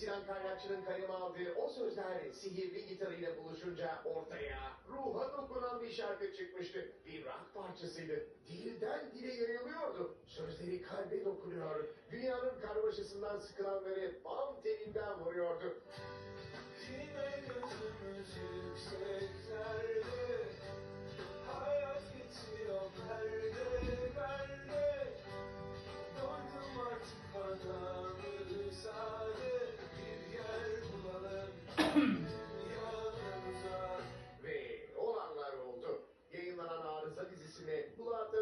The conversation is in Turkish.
Can Kaynakçı'nın kaleme aldığı o sözler sihirli gitarıyla buluşunca ortaya ruha dokunan bir şarkı çıkmıştı. Bir rock parçasıydı. Dilden dile yayılıyordu. Sözleri kalbe dokunuyor. Dünyanın karmaşasından sıkılanları bam telinden vuruyordu. Ve olanlar oldu. Yayınlanan Arıza dizisine kulağa